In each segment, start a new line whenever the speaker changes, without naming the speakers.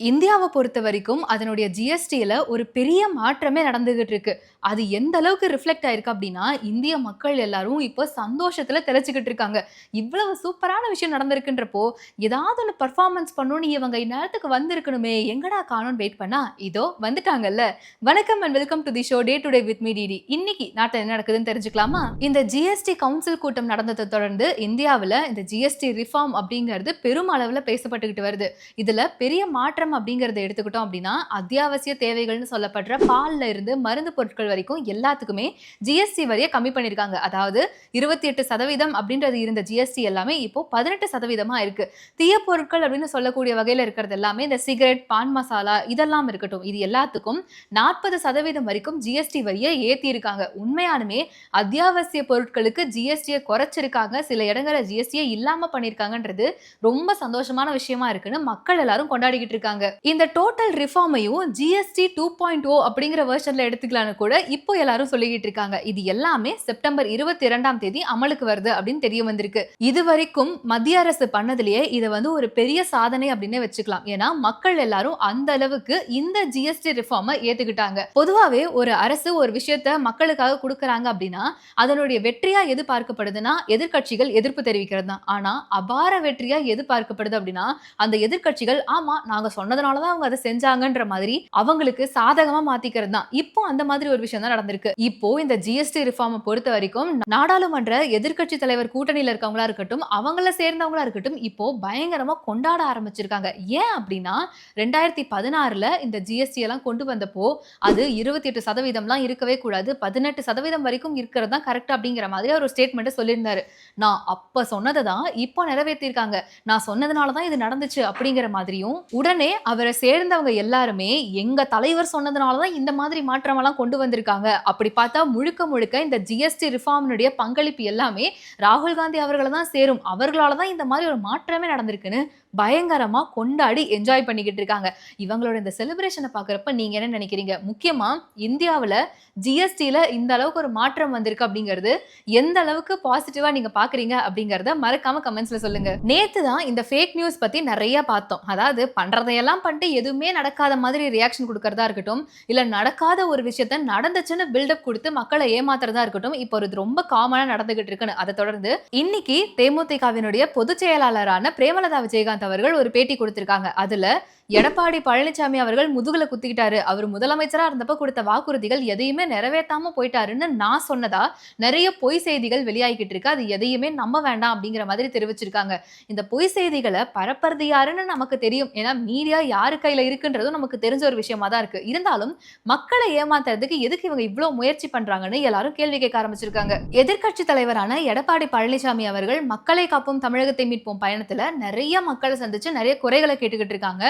இந்தியாவை பொறுத்த வரைக்கும் அதனுடைய ஜிஎஸ்டியில் ஒரு பெரிய மாற்றமே நடந்துகிட்டு இருக்கு அது எந்த அளவுக்கு ரிஃப்ளெக்ட் ஆயிருக்கு அப்படின்னா இந்திய மக்கள் எல்லாரும் இப்போ சந்தோஷத்தில் தெளிச்சுக்கிட்டு இருக்காங்க. இவ்வளவு சூப்பரான விஷயம் நடந்திருக்குன்றப்போ ஏதாவது ஒன்று பர்ஃபார்மன்ஸ் பண்ணணும்னு இவங்க இந்நேரத்துக்கு வந்திருக்கணுமே எங்கடா காணும்னு வெயிட் பண்ணா இதோ வந்துட்டாங்கல்ல. வணக்கம் and welcome to the show day to day with me DD இன்னைக்கு நாட்டில் என்ன நடக்குதுன்னு தெரிஞ்சுக்கலாமா? இந்த ஜிஎஸ்டி கவுன்சில் கூட்டம் நடந்ததை தொடர்ந்து இந்தியாவில் இந்த ஜிஎஸ்டி ரிஃபார்ம் அப்படிங்கிறது பெரும் அளவில் பேசப்பட்டுக்கிட்டு வருது. இதில் பெரிய மாற்றம் அப்படிங்கறத எடுத்துக்கிட்டோம் அப்படின்னா அத்தியாவசிய தேவைகள்னு சொல்லப்படுற பால்ல இருந்து மருந்து பொருட்கள் வரைக்கும் எல்லாத்துக்குமே ஜிஎஸ்டி வரியை கம்மி பண்ணியிருக்காங்க அதாவது இருபத்தி எட்டு சதவீதம் அப்படின்றது இருந்த ஜிஎஸ்டி எல்லாமே இப்போ பதினெட்டு சதவீதமா இருக்கு. தீய பொருட்கள் அப்படின்னு சொல்லக்கூடிய வகையில இருக்கிறது எல்லாமே இந்த சிகரெட் பான் மசாலா இதெல்லாம் இருக்கட்டும். இது எல்லாத்துக்கும் நாற்பது சதவீதம் வரைக்கும் ஜிஎஸ்டி வரியை ஏத்தி இருக்காங்க உண்மையானுமே அத்தியாவசிய பொருட்களுக்கு ஜிஎஸ்டியை குறைச்சிருக்காங்க. சில இடங்களில் ஜிஎஸ்டியை இல்லாம பண்ணியிருக்காங்கன்றது ரொம்ப சந்தோஷமான விஷயமா இருக்குன்னு மக்கள் எல்லாரும் கொண்டாடிக்கிட்டு இருக்காங்க. இந்த டோட்டல் ரிஃபார்மையும் ஜிஎஸ்டி டூ பாயிண்ட் ஓ அப்படிங்கிற வெர்ஷன்ல எடுத்துக்கலாம்னு கூட இப்போ எல்லாரும் சொல்லிக்கிட்டு இருக்காங்க. இது எல்லாமே செப்டம்பர் இருபத்தி இரண்டாம் தேதி அமலுக்கு வருது அப்படின்னு தெரிய வந்திருக்கு. இது வரைக்கும் மத்திய அரசு பண்ணதுலயே இதை வந்து ஒரு பெரிய சாதனை அப்படின்னு வச்சுக்கலாம். ஏன்னா மக்கள் எல்லாரும் அந்த அளவுக்கு இந்த ஜிஎஸ்டி ரிஃபார்மை ஏத்துக்கிட்டாங்க. பொதுவாவே ஒரு அரசு ஒரு விஷயத்த மக்களுக்காக கொடுக்கறாங்க அப்படின்னா அதனுடைய வெற்றியா எது பார்க்கப்படுதுன்னா எதிர்க்கட்சிகள் எதிர்ப்பு தெரிவிக்கிறது தான் ஆனா அபார வெற்றியா எது பார்க்கப்படுது அப்படின்னா அந்த எதிர்க்கட்சிகள் ஆமா நாங்க சொன்னதுனால தான் அவங்க அதை செஞ்சாங்கன்ற மாதிரி அவங்களுக்கு சாதகமா மாத்திக்கிறது தான். இப்போ அந்த மாதிரி ஒரு விஷயம் தான் நடந்திருக்கு. இப்போ இந்த ஜிஎஸ்டி ரிஃபார்மை பொறுத்த வரைக்கும் நாடாளுமன்ற எதிர்க்கட்சி தலைவர் கூட்டணியில இருக்கவங்களா இருக்கட்டும் அவங்கள சேர்ந்தவங்களா இருக்கட்டும் இப்போ பயங்கரமா கொண்டாட ஆரம்பிச்சிருக்காங்க. ஏன் அப்படின்னா ரெண்டாயிரத்தி பதினாறுல இந்த ஜிஎஸ்டி எல்லாம் கொண்டு வந்தப்போ அது இருபத்தி எட்டு சதவீதம்லாம் இருக்கவே கூடாது. பதினெட்டு சதவீதம் வரைக்கும் இருக்கிறது தான் கரெக்ட் அப்படிங்கிற மாதிரி ஒரு ஸ்டேட்மெண்ட்டை சொல்லியிருந்தாரு. நான் அப்ப சொன்னதை தான் இப்போ நிறைவேற்றிருக்காங்க. நான் சொன்னதுனால தான் இது நடந்துச்சு அப்படிங்கிற மாதிரியும் உடனே அவரை சேர்ந்தவங்க எல்லாருமே எங்க தலைவர் சொன்னதுனாலதான் இந்த மாதிரி மாற்றமெல்லாம் கொண்டு வந்திருக்காங்க. அப்படி பார்த்தா முழுக்க முழுக்க இந்த ஜிஎஸ்டி ரிஃபார்மினுடைய பங்களிப்பு எல்லாமே ராகுல் காந்தி அவர்களை தான் சேரும். அவர்களால தான் இந்த மாதிரி ஒரு மாற்றமே நடந்திருக்குன்னு பயங்கரமா கொண்டாடி என்ஜாய் பண்ணிக்கிட்டு இருக்காங்க. இவங்களோட இந்த செலிப்ரேஷனை பார்க்குறப்ப நீங்க என்ன நினைக்கிறீங்க? முக்கியமா இந்தியாவில் ஜிஎஸ்டியில் இந்த அளவுக்கு ஒரு மாற்றம் வந்திருக்கு அப்படிங்கிறது எந்த அளவுக்கு பாசிட்டிவா நீங்க பாக்குறீங்க அப்படிங்கறத மறக்காம கமெண்ட்ஸ்ல சொல்லுங்க. நேத்து தான் இந்த ஃபேக் நியூஸ் பத்தி நிறைய பார்த்தோம். அதாவது பண்றதையெல்லாம் பண்ணிட்டு எதுவுமே நடக்காத மாதிரி ரியாக்ஷன் கொடுக்கறதா இருக்கட்டும் இல்லை நடக்காத ஒரு விஷயத்த நடந்துச்சுன்னு பில்டப் கொடுத்து மக்களை ஏமாத்துறதா இருக்கட்டும் இப்போ இது ரொம்ப காமனாக நடந்துகிட்டு இருக்குன்னு. அதை தொடர்ந்து இன்னைக்கு தேமுதிகவினுடைய பொதுச் செயலாளரான பிரேமலதா விஜயகாந்த் அவர்கள் ஒரு பேட்டி கொடுத்திருக்காங்க. அதுல எடப்பாடி பழனிசாமி அவர்கள் முதுகுல குத்திக்கிட்டாரு. அவர் முதலமைச்சரா இருந்தப்ப கொடுத்த வாக்குறுதிகள் எதையுமே நிறைவேற்றாம போயிட்டாருன்னு நான் சொன்னதா நிறைய பொய் செய்திகள் வெளியாகிக்கிட்டு இருக்கு. அது எதையுமே நம்ப வேண்டாம் அப்படிங்கிற மாதிரி தெரிவிச்சிருக்காங்க. இந்த பொய் செய்திகளை பரப்புறது யாருன்னு நமக்கு தெரியும். ஏன்னா மீடியா யாரு கையில இருக்குன்றதும் நமக்கு தெரிஞ்ச ஒரு விஷயமா தான் இருக்கு. இருந்தாலும் மக்களை ஏமாத்துறதுக்கு எதுக்கு இவங்க இவ்வளவு முயற்சி பண்றாங்கன்னு எல்லாரும் கேள்வி கேட்க ஆரம்பிச்சிருக்காங்க. எதிர்க்கட்சி தலைவரான எடப்பாடி பழனிசாமி அவர்கள் மக்களை காப்போம் தமிழகத்தை மீட்போம் பயணத்துல நிறைய மக்களை சந்திச்சு நிறைய குறைகளை கேட்டுக்கிட்டு இருக்காங்க.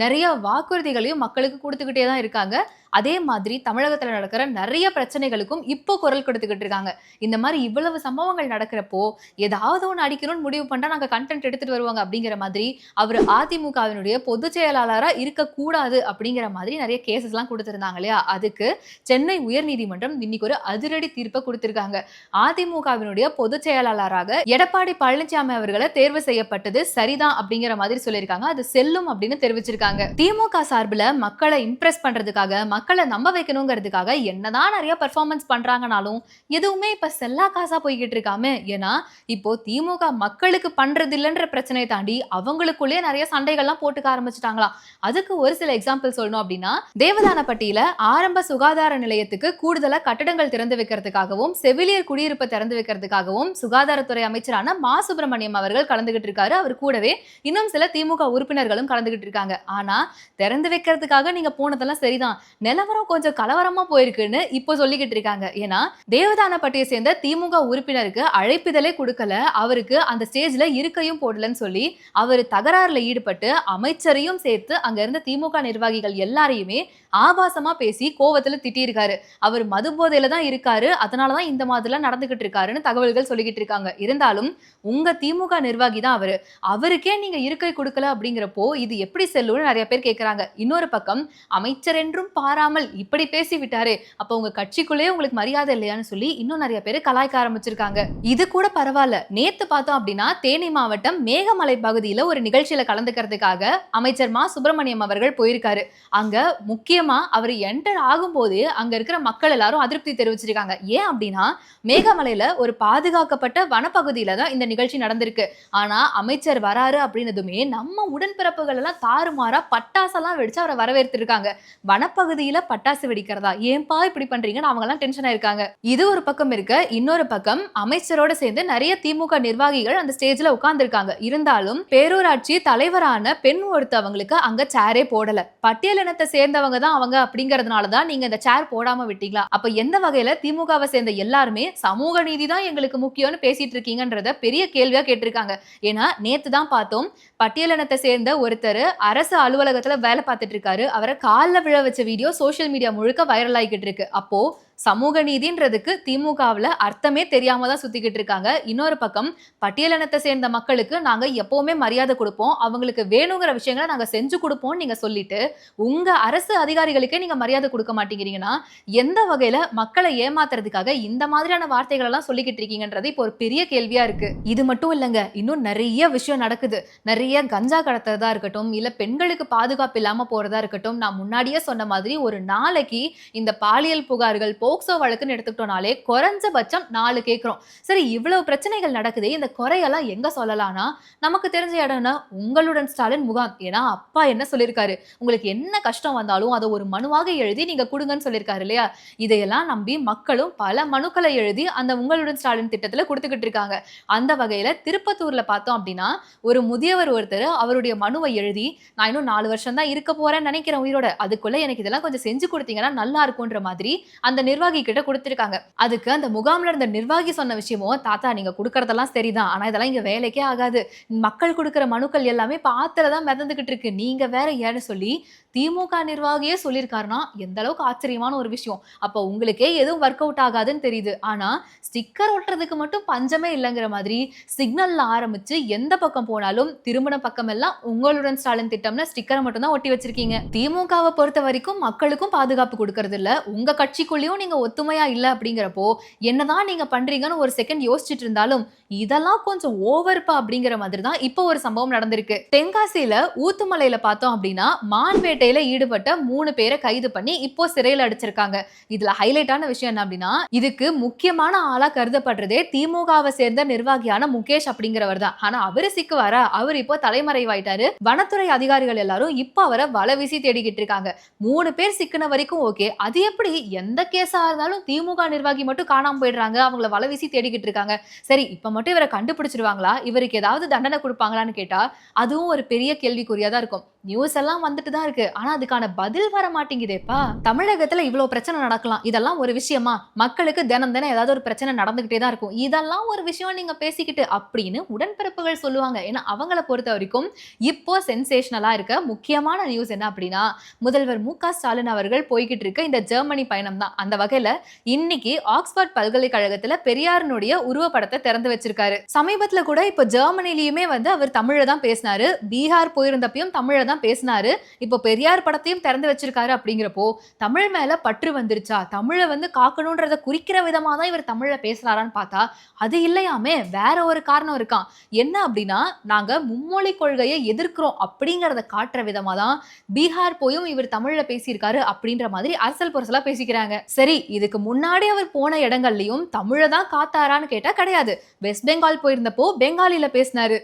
நிறைய வாக்குறுதிகளையும் மக்களுக்கு கொடுத்துக்கிட்டே தான் இருக்காங்க. அதே மாதிரி தமிழகத்தில் நடக்கிற நிறைய பிரச்சனைகளுக்கும் இப்போ குரல் கொடுத்துக்கிட்டு இருக்காங்க. இந்த மாதிரி இவ்வளவு சம்பவங்கள் நடக்கிறப்போ ஏதாவது ஒன்று அடிக்கணும்னு முடிவு பண்ணால் நாங்கள் கண்டென்ட் எடுத்துட்டு வருவாங்க அப்படிங்கிற மாதிரி அவர் அதிமுகவினுடைய பொதுச் செயலாளராக இருக்கக்கூடாது அப்படிங்கிற மாதிரி நிறைய கேசஸ்லாம் கொடுத்துருந்தாங்க இல்லையா? அதுக்கு சென்னை உயர்நீதிமன்றம் இன்னைக்கு ஒரு அதிரடி தீர்ப்பை கொடுத்திருக்காங்க. அதிமுகவினுடைய பொதுச் செயலாளராக எடப்பாடி பழனிசாமி அவர்களை தேர்வு செய்யப்பட்டது சரிதான் அப்படிங்கிற மாதிரி சொல்லியிருக்காங்க. அது செல்லும் அப்படின்னு தெரிவிச்சிருக்காங்க. திமுக சார்பில் மக்களை இம்ப்ரெஸ் பண்றதுக்காக மக்களை நம்ப வைக்கணுங்கிறதுக்காக என்னதான் நிறைய பெர்ஃபார்மன்ஸ் பண்றாங்கனாலும் எதுவுமே இப்ப செல்லா காசா போய்கிட்டு இருக்காம ஏன்னா இப்போ திமுக மக்களுக்கு பண்றது இல்லைன்ற பிரச்சனையை தாண்டி அவங்களுக்குள்ளேயே நிறைய சண்டைகள்லாம் போட்டுக்க ஆரம்பிச்சிட்டாங்களாம் அதுக்கு ஒரு சில எக்ஸாம்பிள் சொல்லணும் அப்படின்னா தேவதானப்பட்டியில ஆரம்ப சுகாதார நிலையத்துக்கு கூடுதலா கட்டடங்கள் திறந்து வைக்கிறதுக்காகவும் செவிலியர் குடியிருப்பை திறந்து வைக்கிறதுக்காகவும் சுகாதாரத்துறை அமைச்சரான மா சுப்பிரமணியம் அவர்கள் கலந்துகிட்டு இருக்காரு. அவர் கூடவே இன்னும் சில திமுக உறுப்பினர்களும் கலந்துகிட்டு இருக்காங்க. ஆனா திறந்து வைக்கிறதுக்காக நீங்க போனதெல்லாம் சரிதான். நிலவரம் கொஞ்சம் கலவரமா போயிருக்குன்னு இப்போ சொல்லிக்கிட்டு இருக்காங்க. ஏன்னா தேவதானப்பட்டியை சேர்ந்த திமுக உறுப்பினருக்கு அழைப்பிதழே கொடுக்கல. அவருக்கு அந்த ஸ்டேஜ்ல இருக்கையும் போடலன்னு சொல்லி அவர் தகராறுல ஈடுபட்டு அமைச்சரையும் சேர்த்து அங்க இருந்த திமுக நிர்வாகிகள் எல்லாரையுமே ஆபாசமா பேசி கோவத்துல திட்டியிருக்காரு. அவர் மது போதையில தான் இருக்காரு. அதனாலதான் இந்த மாதிரிலாம் நடந்துகிட்டு இருக்காருன்னு தகவல்கள் சொல்லிக்கிட்டு இருக்காங்க. இருந்தாலும் உங்க திமுக நிர்வாகி தான் அவரு. அவருக்கே நீங்க இருக்கை கொடுக்கல அப்படிங்கிறப்போ இது எப்படி செல்லும்னு நிறைய பேர் கேட்கறாங்க இன்னொரு பக்கம் அமைச்சர் என்றும் பாரா பாராமல் இப்படி பேசி விட்டாரே அப்ப உங்க கட்சிக்குள்ளேயே உங்களுக்கு மரியாதை இல்லையான்னு சொல்லி இன்னும் நிறைய பேர் கலாய்க்க ஆரம்பிச்சிருக்காங்க. இது கூட பரவாயில்ல. நேத்து பார்த்தோம் அப்படின்னா தேனி மாவட்டம் மேகமலை பகுதியில ஒரு நிகழ்ச்சியில கலந்துக்கிறதுக்காக அமைச்சர் மா. சுப்பிரமணியம் அவர்கள் போயிருக்காரு. அங்க முக்கியமா அவர் என்டர் ஆகும்போது அங்க இருக்கிற மக்கள் எல்லாரும் அதிருப்தி தெரிவிச்சிருக்காங்க. ஏன் அப்படின்னா மேகமலையில ஒரு பாதுகாக்கப்பட்ட வனப்பகுதியில தான் இந்த நிகழ்ச்சி நடந்திருக்கு. ஆனா அமைச்சர் வராரு அப்படின்னதுமே நம்ம உடன்பிறப்புகள் எல்லாம் தாறுமாறா பட்டாசெல்லாம் வெடிச்சு அவரை வரவேற்றிருக்காங்க வனப்பகுதியில் பட்டாசு வெடிக்கிறதா? ஏன்பா இப்படி பண்றீங்கன்னு அவங்க எல்லாம் டென்ஷன் ஆயிருக்காங்க. இது ஒரு பக்கம் இருக்க இன்னொரு பக்கம் அமைச்சரோட சேர்ந்து நிறைய திமுக நிர்வாகிகள் அந்த ஸ்டேஜ்ல உட்கார்ந்துருக்காங்க. இருந்தாலும் பேரூராட்சி தலைவரான பெண் ஒருத்தவங்களுக்கு அங்க சேரே போடல. பட்டியலினத்தை சேர்ந்தவங்க தான் அவங்க அப்படிங்கறதுனாலதான் நீங்க இந்த சேர் போடாம விட்டீங்களா? அப்ப எந்த வகையில திமுகவை சேர்ந்த எல்லாருமே சமூக நீதி தான் எங்களுக்கு முக்கியம்னு பேசிட்டு இருக்கீங்கன்றத பெரிய கேள்வியா கேட்டிருக்காங்க. ஏன்னா நேத்து தான் பார்த்தோம் பட்டியலினத்தை சேர்ந்த ஒருத்தர் அரசு அலுவலகத்துல வேலை பார்த்துட்டு இருக்காரு. அவரை காலில் விழ வச்ச வீடியோ சோஷியல் மீடியா முழுக்க வைரல் ஆகிக்கிட்டு இருக்கு. அப்போ சமூக நீதின்றதுக்கு திமுகவில் அர்த்தமே தெரியாம தான் சுத்திக்கிட்டு இருக்காங்க. இன்னொரு பக்கம் பட்டியலினத்தை சேர்ந்த மக்களுக்கு நாங்க எப்பவுமே மரியாதை கொடுப்போம். அவங்களுக்கு வேணுங்கிற விஷயங்களை நாங்க செஞ்சு கொடுப்போம் நீங்க சொல்லிட்டு உங்க அரசு அதிகாரிகளுக்கே நீங்க மரியாதை கொடுக்க மாட்டேங்கிறீங்கன்னா எந்த வகையில மக்களை ஏமாத்துறதுக்காக இந்த மாதிரியான வார்த்தைகள் எல்லாம் சொல்லிக்கிட்டு இருக்கீங்கன்றது இப்போ ஒரு பெரிய கேள்வியா இருக்கு. இது மட்டும் இல்லைங்க இன்னும் நிறைய விஷயம் நடக்குது. நிறைய கஞ்சா கடத்துறதா இருக்கட்டும் இல்ல பெண்களுக்கு பாதுகாப்பு இல்லாம போறதா இருக்கட்டும் நான் முன்னாடியே சொன்ன மாதிரி ஒரு நாளைக்கு இந்த பாலியல் புகார்கள் போக்சோ வழக்குன்னு எடுத்துக்கிட்டோம்னாலே குறைஞ்சபட்சம் நாலு கேட்குறோம். சரி இவ்வளவு பிரச்சனைகள் நடக்குது இந்த குறையெல்லாம் எங்க சொல்லலாம்னா நமக்கு தெரிஞ்ச இடம்னா உங்களுடன் ஸ்டாலின் முகாம். ஏன்னா அப்பா என்ன சொல்லியிருக்காரு? உங்களுக்கு என்ன கஷ்டம் வந்தாலும் அதை ஒரு மனுவாக எழுதி நீங்க கொடுங்கன்னு சொல்லியிருக்காரு இல்லையா? இதையெல்லாம் நம்பி மக்களும் பல மனுக்களை எழுதி அந்த உங்களுடன் ஸ்டாலின் திட்டத்தில் கொடுத்துக்கிட்டு இருக்காங்க. அந்த வகையில் திருப்பத்தூர்ல பார்த்தோம் அப்படின்னா ஒரு முதியவர் ஒருத்தர் அவருடைய மனுவை எழுதி நான் இன்னும் நாலு வருஷம் தான் இருக்க போறேன்னு நினைக்கிறேன் உயிரோட. அதுக்குள்ள எனக்கு இதெல்லாம் கொஞ்சம் செஞ்சு கொடுத்தீங்கன்னா நல்லா இருக்கும்ன்ற மாதிரி அந்த நிர்வாகி கிட்ட கொடுத்துருக்காங்க. அதுக்கு அந்த முகாம்ல இருந்த நிர்வாகி சொன்ன விஷயமும் தாத்தா நீங்க கொடுக்கறதெல்லாம் சரிதான். ஆனா இதெல்லாம் இங்க வேலைக்கே ஆகாது. மக்கள் கொடுக்குற மனுக்கள் எல்லாமே பாத்திரதான் மிதந்துகிட்டு இருக்கு. நீங்க வேற ஏன்னு சொல்லி திமுக நிர்வாகியே சொல்லியிருக்காருன்னா எந்த அளவுக்கு ஆச்சரியமான ஒரு விஷயம். அப்போ உங்களுக்கே எதுவும் ஒர்க் அவுட் ஆகாதுன்னு தெரியுது. ஆனா ஸ்டிக்கர் ஒட்டுறதுக்கு மட்டும் பஞ்சமே இல்லைங்கிற மாதிரி சிக்னல்ல ஆரம்பிச்சு எந்த பக்கம் போனாலும் திருமண பக்கம் எல்லாம் உங்களுடன் ஸ்டாலின் திட்டம்னு ஸ்டிக்கரை மட்டும் தான் ஒட்டி வச்சிருக்கீங்க. திமுகவை பொறுத்த வரைக்கும் மக்களுக்கும் பாதுகாப்பு கொடுக்கறது இல்ல. உங்க கட்சிக்குள்ளேயும் நீங்க ஒத்துமையா இல்ல அப்படிங்கிறப்போ என்னதான் நீங்க பண்றீங்கன்னு ஒரு செகண்ட் யோசிச்சுட்டு இருந்தாலும் இதெல்லாம் கொஞ்சம் ஓவர்ப்பா அப்படிங்கிற மாதிரி தான் இப்போ ஒரு சம்பவம் நடந்திருக்கு. தென்காசியில ஊத்துமலையில பார்த்தோம் அப்படின்னா மான் வேட்டையில ஈடுபட்ட மூணு பேரை கைது பண்ணி இப்போ சிறையில் அடிச்சிருக்காங்க. இதுல ஹைலைட்டான விஷயம் என்ன அப்படின்னா இதுக்கு முக்கியமான ஆளா கருதப்படுறதே திமுகவை சேர்ந்த நிர்வாகியான முகேஷ் அப்படிங்கிறவர் தான். ஆனா அவரு சிக்குவாரா? அவர் இப்போ தலைமறைவாயிட்டாரு. வனத்துறை அதிகாரிகள் எல்லாரும் இப்போ அவரை வலை வீசி தேடிக்கிட்டு இருக்காங்க. மூணு பேர் சிக்கின வரைக்கும் ஓகே அது எப்படி? எந்த கேஸா இருந்தாலும் திமுக நிர்வாகி மட்டும் காணாம போயிடுறாங்க. அவங்கள வலை வீசி தேடிக்கிட்டு இருக்காங்க. சரி இப்ப மட்டும் இவரை கண்டுபிடிச்சிருவாங்களா? இவருக்கு ஏதாவது தண்டனை கொடுப்பாங்களான்னு கேட்டா அதுவும் ஒரு பெரிய கேள்விக்குறியா தான் இருக்கும். நியூஸ் எல்லாம் வந்துட்டு தான் இருக்கு. ஆனா அதுக்கான பதில் வர மாட்டேங்குதேப்பா. தமிழகத்துல இவ்வளவு பிரச்சனை நடக்கலாம். இதெல்லாம் ஒரு விஷயமா? மக்களுக்கு தினம் தினம் ஏதாவது ஒரு பிரச்சனை நடந்துகிட்டே தான் இருக்கும். இதெல்லாம் ஒரு விஷயம் நீங்க பேசிக்கிட்டு அப்படின்னு உடன்பிறப்புகள் சொல்லுவாங்க. ஏன்னா அவங்கள பொறுத்த வரைக்கும் இப்போ சென்சேஷனலா இருக்க முக்கியமான நியூஸ் என்ன அப்படின்னா முதல்வர் மு க ஸ்டாலின் அவர்கள் போய்கிட்டு இருக்க இந்த ஜெர்மனி பயணம் தான். அந்த வகையில இன்னைக்கு ஆக்ஸ்போர்ட் பல்கலைக்கழகத்துல பெரியாரினுடைய உருவப்படத்தை திறந்து வச்சிருக்காரு. சமீபத்துல கூட இப்போ ஜெர்மனிலயுமே வந்து அவர் தமிழ்ல தான் பேசினாரு. பீகார் போயிருந்தப்பையும் தமிழ்ல தான் பேசினாரு. இப்போ பெரிய பெரியார் படத்தையும் திறந்து வச்சிருக்காரு அப்படிங்கிறப்போ தமிழ் மேல பற்று வந்துருச்சா? தமிழை வந்து காக்கணுன்றத குறிக்கிற விதமா தான் இவர் தமிழ்ல பேசுறாரான்னு பார்த்தா அது இல்லையாமே வேற ஒரு காரணம் இருக்கான் என்ன அப்படின்னா நாங்க மும்மொழி கொள்கையை எதிர்க்கிறோம் அப்படிங்கிறத காட்டுற விதமாக தான் பீகார் போயும் இவர் தமிழ்ல பேசியிருக்காரு அப்படின்ற மாதிரி அரசல் பொரசலா பேசிக்கிறாங்க. சரி இதுக்கு முன்னாடி அவர் போன இடங்கள்லயும் தமிழை தான் காத்தாரான்னு கேட்டா கிடையாது. வெஸ்ட் பெங்கால் போயிருந்தப்போ பெங்காலில பேசினாரு.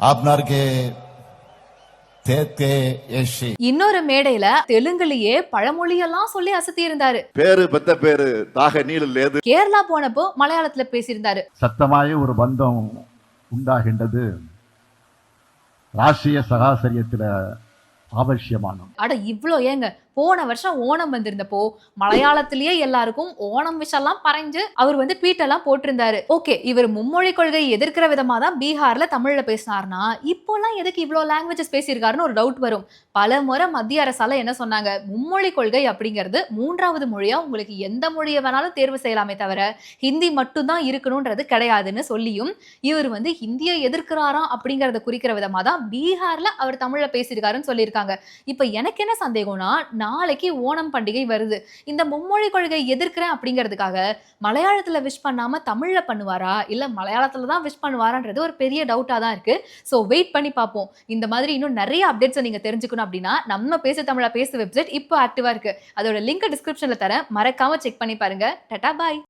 आप के
இன்னொரு மேடையில தெலுங்குலயே பழமொழியெல்லாம் சொல்லி அசத்தி இருந்தாரு
பேரு பெத்த பேரு தாக நீள லேது
கேரளா போனப்போ மலையாளத்துல பேசியிருந்தாரு.
சத்தமாய ஒரு பந்தம் உண்டாகின்றது. ராஷ்டிரிய சகாசரியத்துல அவசியமான
அட இவ்வளோ ஏங்க? போன வருஷம் ஓணம் வந்திருந்தப்போ மலையாளத்திலேயே எல்லாருக்கும் ஓணம் விஷெல்லாம் பறைஞ்சு அவர் வந்து ட்வீட் எல்லாம் போட்டிருந்தாரு. ஓகே இவர் மும்மொழி கொள்கை எதிர்க்கிற விதமா தான் பீகார்ல தமிழ்ல பேசினார்னா இப்போலாம் எதுக்கு இவ்வளோ லாங்குவேஜஸ் பேசியிருக்காருன்னு ஒரு டவுட் வரும். பல முறை மத்திய அரசால என்ன சொன்னாங்க மும்மொழி கொள்கை அப்படிங்கிறது மூன்றாவது மொழியா? உங்களுக்கு எந்த மொழியை வேணாலும் தேர்வு செய்யலாமே தவிர ஹிந்தி மட்டும்தான் இருக்கணும்ன்றது கிடையாதுன்னு சொல்லியும் இவர் வந்து ஹிந்தியை எதிர்க்கிறாராம் அப்படிங்கறத குறிக்கிற விதமா தான் பீகார்ல அவர் தமிழ்ல பேசியிருக்காருன்னு சொல்லியிருக்காங்க. இப்போ எனக்கு என்ன சந்தேகம்னா நாளைக்கு ஓணம் பண்டிகை வருது. இந்த மும்மொழி கொள்கை எதிர்க்கிறேன் அப்படிங்கிறதுக்காக மலையாளத்தில் விஷ் பண்ணாமல் தமிழில் பண்ணுவாரா? இல்லை மலையாளத்தில் தான் விஷ் பண்ணுவாரான்றது ஒரு பெரிய டவுட்டாக தான் இருக்குது ஸோ வெயிட் பண்ணி பார்ப்போம். இந்த மாதிரி இன்னும் நிறைய அப்டேட்ஸை நீங்கள் தெரிஞ்சுக்கணும் அப்படின்னா நம்ம பேச தமிழா பேசு வெப்சைட் இப்போ ஆக்டிவாக இருக்குது அதோட லிங்க் டிஸ்கிரிப்ஷனில் தரேன். மறக்காமல் செக் பண்ணி பாருங்க. டட்டா பாய்